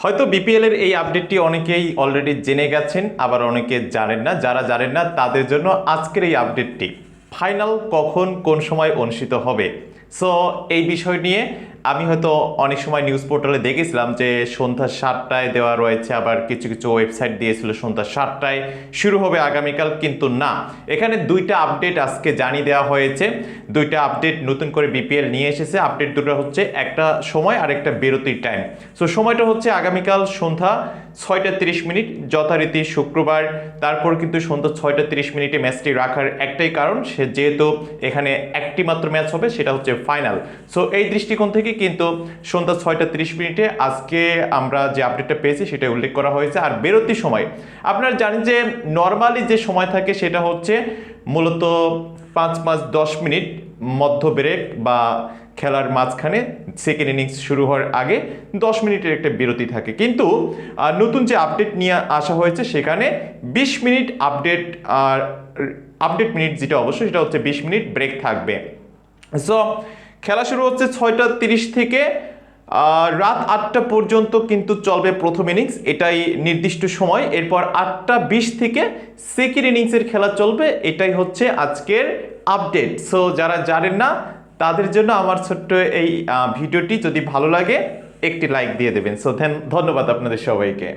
হয়তো বিপিএলের এই আপডেটটি অনেকেই অলরেডি জেনে গেছেন, আবার অনেকে জানেন না। যারা জানেন না, তাদের জন্য আজকের এই আপডেটটি ফাইনাল কখন, কোন সময় অনুষ্ঠিত হবে? সো এই বিষয় নিয়ে আমি হয়তো অনেক সময় নিউজ পোর্টালে দেখেছিলাম যে সন্ধ্যা সাতটায় দেওয়া রয়েছে, আবার কিছু কিছু ওয়েবসাইট দিয়েছিল সন্ধ্যা সাতটায়। শুরু হবে আগামীকাল, কিন্তু না। এখানে দুইটা আপডেট আজকে জানিয়ে দেওয়া হয়েছে। দুইটা আপডেট নতুন করে বিপিএল নিয়ে এসেছে। আপডেট দুটো হচ্ছে একটা সময় আর একটা বিরতির টাইম সো সময়টা হচ্ছে আগামীকাল সন্ধ্যা ছয়টা তিরিশ মিনিট, যথারীতি শুক্রবার। তারপর কিন্তু সন্ধ্যা ছয়টা তিরিশ মিনিটে ম্যাচটি রাখার একটাই কারণ, সে যেহেতু এখানে একটি মাত্র ম্যাচ হবে, সেটা হচ্ছে ফাইনাল সো এই দৃষ্টিকোণ থেকে কিন্তু সন্ধ্যা ছয়টা তিরিশ মিনিটে আজকে আমরা যে আপডেটটা পেয়েছি সেটা উল্লেখ করা হয়েছে। আর বেরোতির সময়, আপনারা জানেন যে নর্মালি যে সময় থাকে সেটা হচ্ছে মূলত পাঁচ পাঁচ দশ মিনিট মধ্য ব্রেক বা খেলার মাঝখানে সেকেন্ড ইনিংস শুরু হওয়ার আগে দশ মিনিটের একটা বিরতি থাকে। কিন্তু নতুন যে আপডেট নিয়ে আসা হয়েছে সেখানে বিশ মিনিট আপডেট আর আপডেট মিনিট যেটা অবশ্যই সেটা হচ্ছে বিশ মিনিট ব্রেক থাকবে। সো খেলা শুরু হচ্ছে ছয়টা তিরিশ থেকে রাত আটটা পর্যন্ত কিন্তু চলবে প্রথম ইনিংস, এটাই নির্দিষ্ট সময়। এরপর আটটা বিশ থেকে সেকেন্ড ইনিংসের খেলা চলবে, এটাই হচ্ছে আজকের আপডেট সো যারা জানেন না, তাদের জন্য আমার ছোট্ট এই ভিডিওটি যদি ভালো লাগে, একটি লাইক দিয়ে দেবেন। সো ধন্যবাদ আপনাদের সবাইকে।